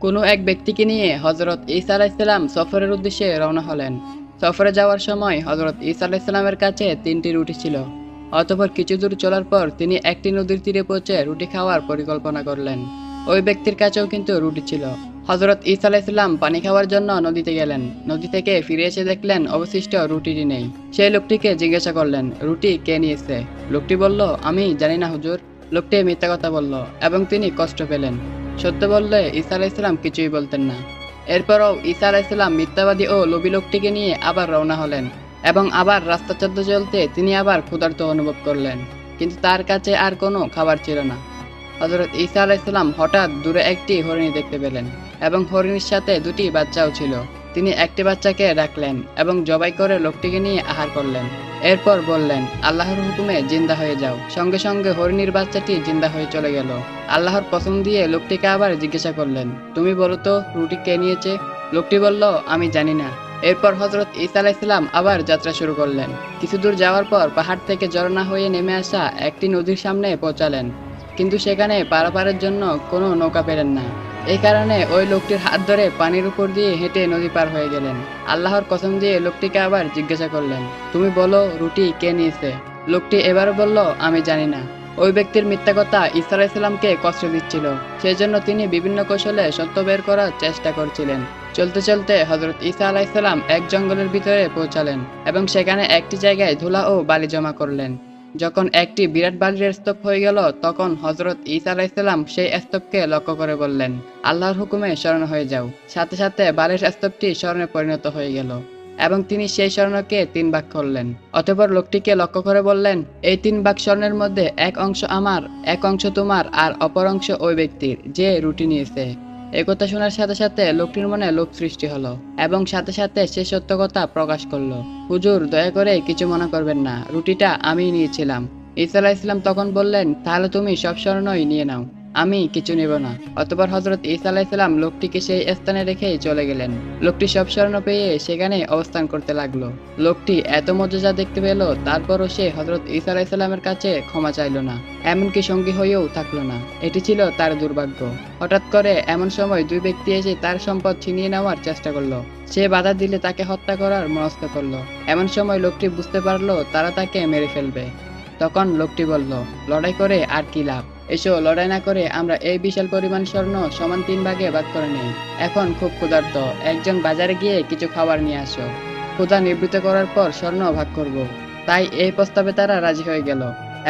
কোনো এক ব্যক্তিকে নিয়ে হজরত ঈসা আলাইসাল্লাম সফরের উদ্দেশ্যে রওনা হলেন। সফরে যাওয়ার সময় হজরত ঈসা আলাইসাল্লামের কাছে তিনটি রুটি ছিল। অতঃপর কিছু দূর চলার পর তিনি একটি নদীর তীরে পৌঁছে রুটি খাওয়ার পরিকল্পনা করলেন। ওই ব্যক্তির কাছেও কিন্তু রুটি ছিল। হজরত ঈসা আলাইসাল্লাম পানি খাওয়ার জন্য নদীতে গেলেন। নদী থেকে ফিরে এসে দেখলেন অবশিষ্ট রুটিটি নেই। সেই লোকটিকে জিজ্ঞাসা করলেন, রুটি কে নিয়েছে? লোকটি বলল, আমি জানি না হুজুর। লোকটি মিথ্যা কথা বলল এবং তিনি কষ্ট পেলেন। সত্য বললে ঈসা আলাইসাল্লাম কিছুই বলতেন না। এরপরও ঈসা আলাইসাল্লাম মিথ্যাবাদী ও লোভী লোকটিকে নিয়ে আবার রওনা হলেন এবং আবার রাস্তা চলতে চলতে তিনি আবার ক্ষুধার্ত অনুভব করলেন, কিন্তু তার কাছে আর কোনো খাবার ছিল না। হজরত ঈসা আলাইসাল্লাম হঠাৎ দূরে একটি হরিণী দেখতে পেলেন এবং হরিণীর সাথে দুটি বাচ্চাও ছিল। তিনি একটি বাচ্চাকে রাখলেন এবং জবাই করে লোকটিকে নিয়ে আহার করলেন। এরপর বললেন, আল্লাহর হুকুমে জিন্দা হয়ে যাও। সঙ্গে সঙ্গে হরিণীর বাচ্চাটি জিন্দা হয়ে চলে গেল। আল্লাহর পছন্দ দিয়ে লোকটিকে আবার জিজ্ঞাসা করলেন, তুমি বলো তো, রুটি কে নিয়েছে? লোকটি বলল, আমি জানি না। এরপর হজরত ঈসা আলাইসাল্লাম আবার যাত্রা শুরু করলেন। কিছু দূর যাওয়ার পর পাহাড় থেকে ঝর্ণা হয়ে নেমে আসা একটি নদীর সামনে পৌঁছালেন। কিন্তু সেখানে পারাপারের জন্য কোনো নৌকা পেলেন না। এই কারণে ওই লোকটির হাত ধরে পানির উপর দিয়ে হেঁটে নদী পার হয়ে গেলেন। আল্লাহর কসম দিয়ে লোকটিকে আবার জিজ্ঞাসা করলেন, তুমি বলো, রুটি কে নিয়েছে? লোকটি এবার বলল, আমি জানি না। ওই ব্যক্তির মিথ্যা কথা ঈসা আলাইসাল্লামকে কষ্ট দিচ্ছিল। সেই জন্য তিনি বিভিন্ন কৌশলে সত্য বের করার চেষ্টা করছিলেন। চলতে চলতে হজরত ঈসা আলাইসাল্লাম এক জঙ্গলের ভিতরে পৌঁছালেন এবং সেখানে একটি জায়গায় ধুলা ও বালি জমা করলেন। যখন একটি বিরাট বালির স্তূপ হয়ে গেল, তখন হজরত ঈসা আলাইসাল্লাম সেই স্তূপকে লক্ষ্য করে বললেন, আল্লাহর হুকুমে স্মরণ হয়ে যাও। সাথে সাথে বালির স্তূপটি স্মরণে পরিণত হয়ে গেল এবং তিনি সেই স্বর্ণকে তিন ভাগ করলেন। অতঃপর লোকটিকে লক্ষ্য করে বললেন, এই তিন ভাগ স্বর্ণের মধ্যে এক অংশ আমার, এক অংশ তোমার আর অপর অংশ ওই ব্যক্তির, যে রুটি নিয়েছে। এই কথা শোনার সাথে সাথে লোকটির মনে লোভ সৃষ্টি হলো এবং সাথে সাথে সে সত্য কথা প্রকাশ করল। হুজুর, দয়া করে কিছু মনে করবেন না। রুটিটা আমি নিয়েছিলাম। ঈসা ইসলাম তখন বললেন, তাহলে তুমি সব স্বর্ণই নিয়ে নাও। আমি কিছু নেব না। অতপর হজরত ঈসা আলাইসাল্লাম লোকটিকে সেই স্থানে রেখে চলে গেলেন। লোকটি সব স্বর্ণ পেয়ে সেখানে অবস্থান করতে লাগল। লোকটি এত মর্যাদা দেখতে পেল, তারপরও সে হজরত ঈসা আলাইসাল্লামের কাছে ক্ষমা চাইল না। এমনকি সঙ্গী হয়েও থাকল না। এটি ছিল তার দুর্ভাগ্য। হঠাৎ করে এমন সময় দুই ব্যক্তি এসে তার সম্পদ ছিনিয়ে নেওয়ার চেষ্টা করল। সে বাধা দিলে তাকে হত্যা করার মনস্থ করল। এমন সময় লোকটি বুঝতে পারল তারা তাকে মেরে ফেলবে। তখন লোকটি বলল, লড়াই করে আর কি লাভ? এসো, লড়াই না করে আমরা এই বিশাল পরিমাণ স্বর্ণ সমান তিন ভাগে ভাগ করে নেই। এখন খুব ক্ষুধার্ত, একজন বাজারে গিয়ে কিছু খাবার নিয়ে আসো। ক্ষুধা নিবৃত্ত করার পর স্বর্ণ ভাগ করব। তাই এই প্রস্তাবে তারা রাজি হয়ে গেল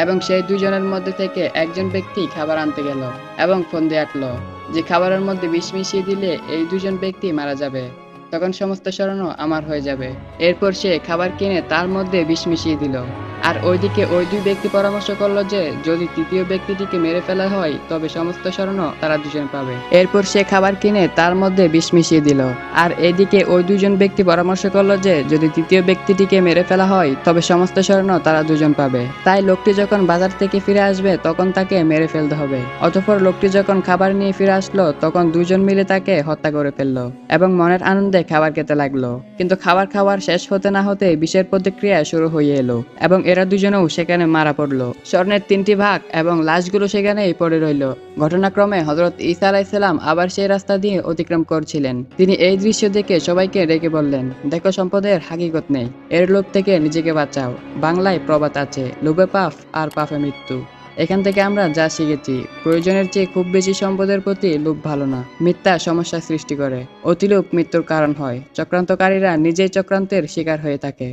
এবং সেই দুজনের মধ্যে থেকে একজন ব্যক্তি খাবার আনতে গেল এবং ফন্দি আটলো যে খাবারের মধ্যে বিষ মিশিয়ে দিলে এই দুজন ব্যক্তি মারা যাবে। তখন সমস্ত স্মরণ আমার হয়ে যাবে। এরপর সে খাবার কিনে তার মধ্যে বিষ মিশিয়ে দিল। আর ওইদিকে ওই দুই ব্যক্তি পরামর্শ করল যে, যদি তৃতীয় ব্যক্তিটিকে মেরে ফেলা হয়, তবে সমস্ত স্মরণ তারা দুজন পাবে। এরপর সে খাবার কিনে তার মধ্যে বিষ মিশিয়ে দিল। আর এদিকে ওই দুজন ব্যক্তি পরামর্শ করল যে, যদি তৃতীয় ব্যক্তিটিকে মেরে ফেলা হয়, তবে সমস্ত স্বর্ণ তারা দুজন পাবে। তাই লোকটি যখন বাজার থেকে ফিরে আসবে, তখন তাকে মেরে ফেলতে হবে। অতঃপর লোকটি যখন খাবার নিয়ে ফিরে আসলো, তখন দুজন মিলে তাকে হত্যা করে ফেলল এবং মনের আনন্দে খাবার খেতে লাগল। কিন্তু খাবার খাওয়ার শেষ হতে না হতে বিষের প্রতিক্রিয়া শুরু হয়ে এলো এবং এরা দুজনেও সেখানে মারা পড়ল। স্বর্ণের তিনটি ভাগ এবং লাশগুলো সেখানেই পড়ে রইল। ঘটনাক্রমে হজরত ঈসা আলাইসাল্লাম আবার সেই রাস্তা দিয়ে অতিক্রম করছিলেন। তিনি এই দৃশ্য দেখে সবাইকে ডেকে বললেন, দেখো সম্পদের হাকিকত নেই। এর লোভ থেকে নিজেকে বাঁচাও। বাংলায় প্রবাদ আছে, লোভে পাফ আর পাফে মৃত্যু। এখান থেকে আমরা যা শিখেছি, প্রয়োজনের চেয়ে খুব বেশি সম্পদের প্রতি লোভ ভালো না। মিথ্যা সমস্যা সৃষ্টি করে। অতিলোভ মৃত্যুর কারণ হয়। চক্রান্তকারীরা নিজেই চক্রান্তের শিকার হয়ে থাকে।